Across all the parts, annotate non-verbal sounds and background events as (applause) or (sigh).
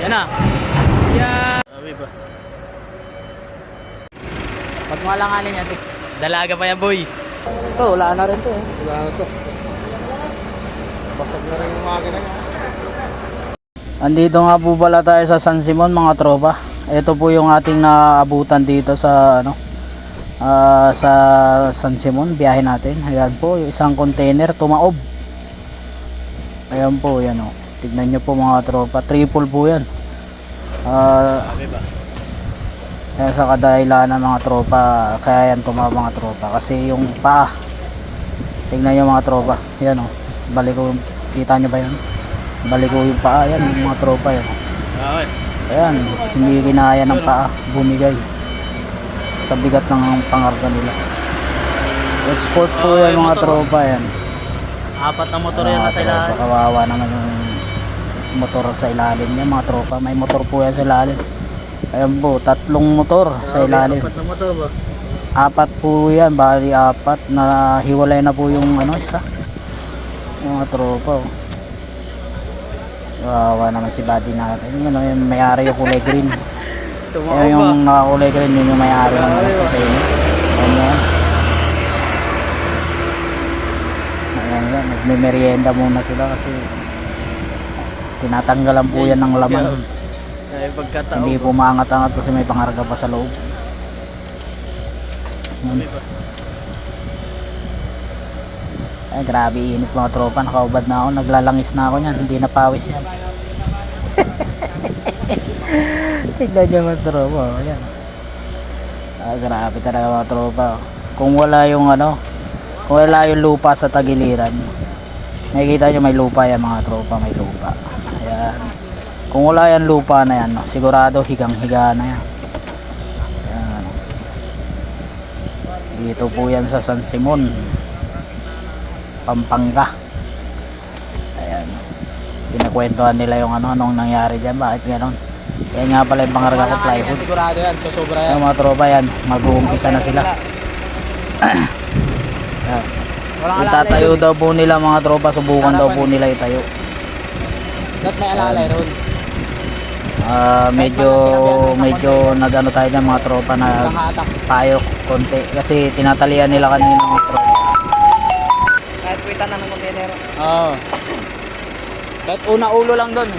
Yan na. Yan. Sabi ba? Pag malanganin yan, dalaga pa yan boy. Ito, wala na rin to eh. Wala na to. Basag na rin yung makina niya. Andito nga po pala tayo sa San Simon mga tropa. Ito po yung ating naabutan dito sa ano ah, sa San Simon, biyahe natin. Ayan po, yung isang container tumaob. Ayan po, yan oh. Tignan nyo po mga tropa, triple po yan. Ah, kaya sa kadahilan ng mga tropa, kaya yan tumama mga tropa. Kasi yung paa, tignan nyo mga tropa, yan oh. Balik ko, kita nyo ba yan? Balik ko yung paa, yan yung mga tropa yan. Ayan, hindi kinaya ng paa, bumigay sa bigat ng pangarga nila. Export po yan mga tropa yan. Apat na motor yan nasa tropa, ilalim. Kawawa naman yung motor sa ilalim niya mga tropa. May motor po yan sa ilalim. Ayan po, tatlong motor sa ilalim. Apat na motor ba? Apat po yan, bali apat na hiwalay na po yung ano isa. Yung mga tropa. Oh. Kawawa naman si buddy natin. Yung, ano, yung may-ari yung kulay green. (laughs) Tumaob Yung, yung nakakulay green, yun yung may-ari ng container. Ayan yan. Ayan yan, nagme-merienda muna sila kasi tinatanggalan po yan ng laman. Ay. Hindi po maangat-angat kasi may pangarga pa sa loob. Hmm. Ay, grabe init mga tropa. Nakaubad na ako. Naglalangis na ako niyan. Hindi na pawis yan. (laughs) Tignan niyo mga tropa. oh. Ayan. Ah, grabe talaga mga tropa. oh. Kung wala yung ano, kung wala yung lupa sa tagiliran, nakikita nyo may lupa yan mga tropa. May lupa. Ayan. Kung wala yan lupa na yan, no, sigurado higang-higa na yan. Ayan. Dito po yan sa San Simon. Pampanga. Ayan. Pinakwentuhan nila yung ano, anong nangyari dyan. Bakit gano'n? Yan nga pala yung pangarga ko plywood. Sigurado yan, susobra yan. Yung mga tropa yan, mag-uumpisa na sila. Ayan. Walang Itatayo daw po nila mga tropa, subukan daw po nila itayo. Dapat may alalay ron. Ah, medyo medyo nagano tayo dyan mga tropa na Nakahatak. payo konti kasi tinatalian nila kanina mga tropa. Kahit kwita na ng container. Oo. Kahit una ulo lang doon.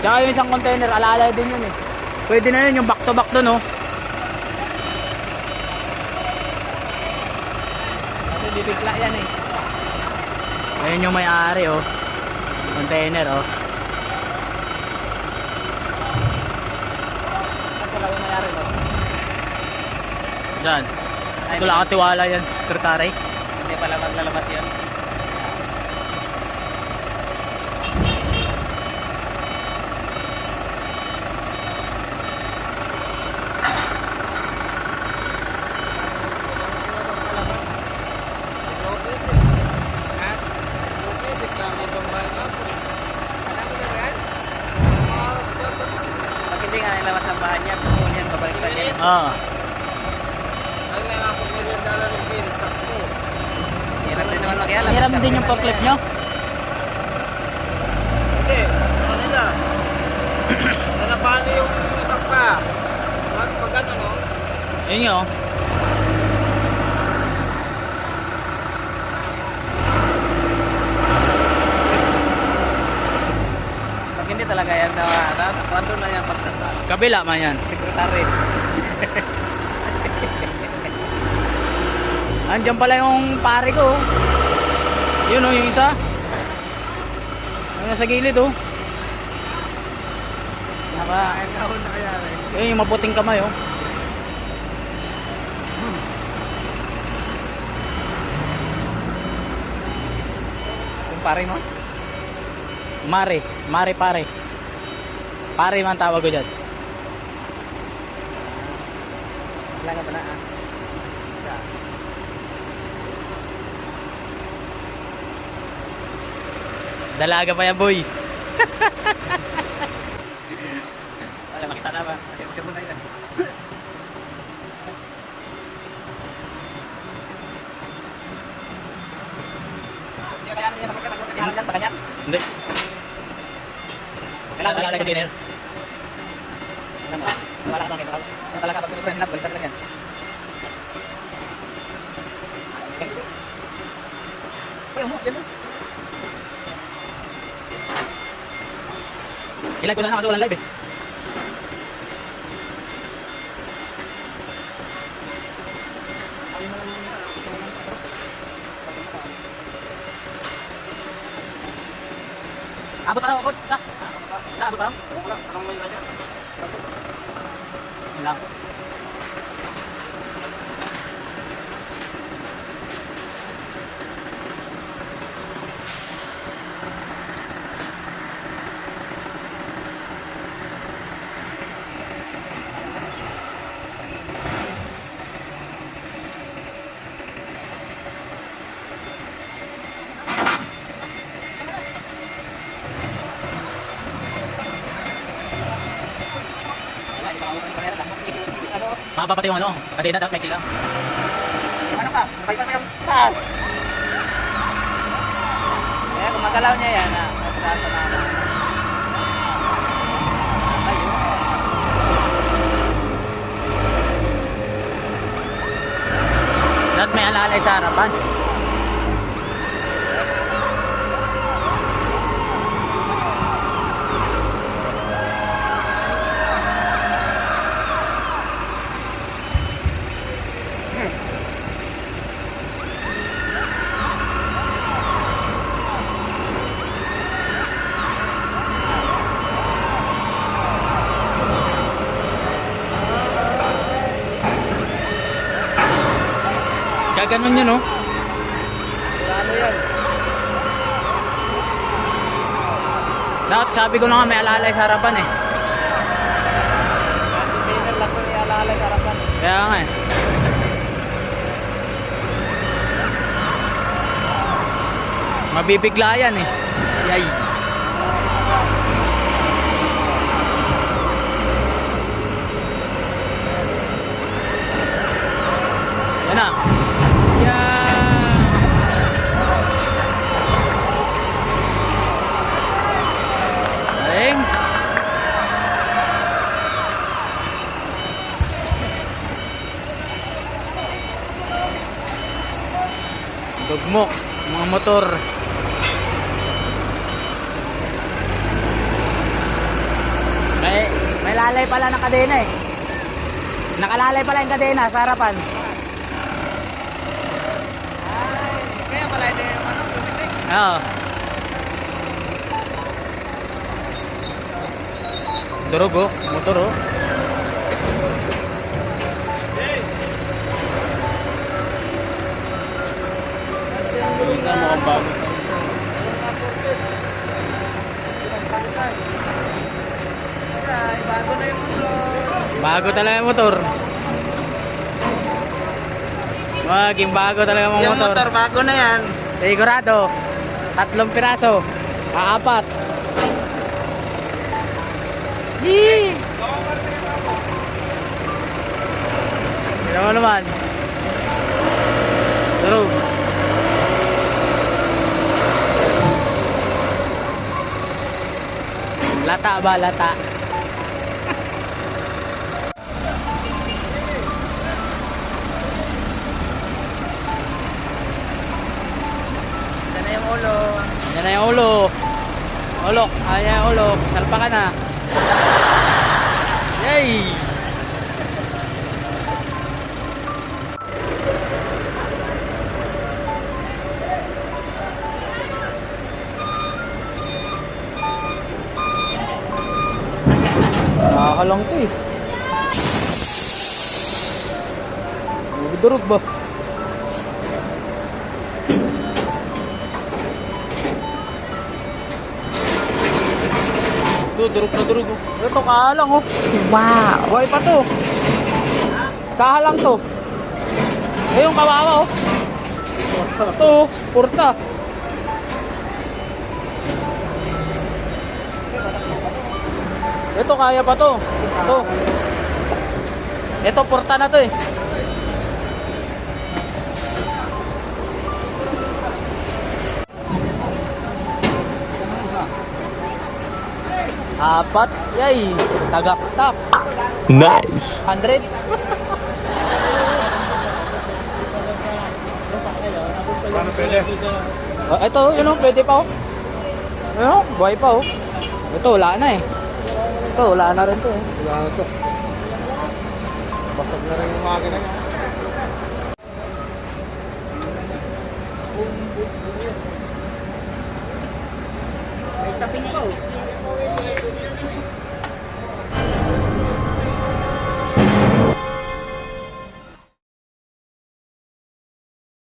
Tsaka yung isang container, alalay din yun eh. Pwede na yun, yung back to back doon oh. Kasi bibigla yan eh. Ayun yung may-ari oh. Container oh. Diyan. Ito lang katiwala yan, sekretary. Hindi pala maglalabas yan. Pag hindi nga nilabas ang bahay niya, kukunin yan, babalik pa niya. Ah. Hirap din naman makialam. Hiram din yung pag-clip nyo? Hindi. Ano nila? Nanapali yung isang pa. Pag pag ano no? Yun nga oh. Pag hindi talaga yan na ano, kwento na yan pagsasal. Kabila man yan. Sekretary. Andiyan pala yung pare ko. Yun oh, yung isa. Yung nasa gilid oh. Naka, yun yung maputing kamay oh. Yung pare mo? Mare, mare pare. Pare man tawag ko dyan. Wala ka pa na ah. Dalaga pa yan boy. Wala makita na ba? Siya muna kaya Hindi. Kailangan wala lang container. Alam mo, wala ka. Kung talaga pag sumunod na, baliktad lang yan. Ay, mo, yan mo. Ilag ko na lang kasi walang live eh. Abot pa ako, sa? Sa abot pa lang? Wala, anong may kanya? Yun lang. Ano? Mahaba pati yung ano, kadena dapat may sila. Ano ka? May pa kayong taas. Kaya kung magalaw niya yan, ah, matrasa na. Ayun. Dapat may alalay sa harapan. Gaganon yun, oh. Ano yan? Dapat sabi ko na nga may alalay sa harapan eh. Lang ko nilalala sa harapan. eh. Kaya nga eh. Mabibigla yan eh. Yay. Yan na. Dugmok, mga motor. May, may lalay pala na kadena eh. Nakalalay pala yung kadena sa harapan. Hindi ano, tumitik. Oo. Durog oh, motor oh. bago na yung motor. Bago talaga yung motor. Maging bago talaga yung Yung motor. motor, bago na yan. Sigurado. Tatlong piraso. Aapat. Yee! Mo naman. Durog. Lata ba? Lata. Yan na yung ulo. Ulo. Ayan yung ulo. Salpa ka na. Yay! Nakakalang to eh. Durog ba? Ito, durog na durog. oh. Ito, kahalang oh. Wow. Buhay pa to. Kahalang to. Eh, yung kawawa oh. Ito, oh, purta. Ito, kaya pa to. Ito. Ito, purta na to eh. Apat. Yay. Tagaktak. Nice! 100. Paano pwede? Oh, ito, yun o, pwede pa o. Ayun, buhay pa o. Ito, wala na eh. Ito, wala na rin to eh. Wala na to. Basag na rin yung makina niya. May pa oh.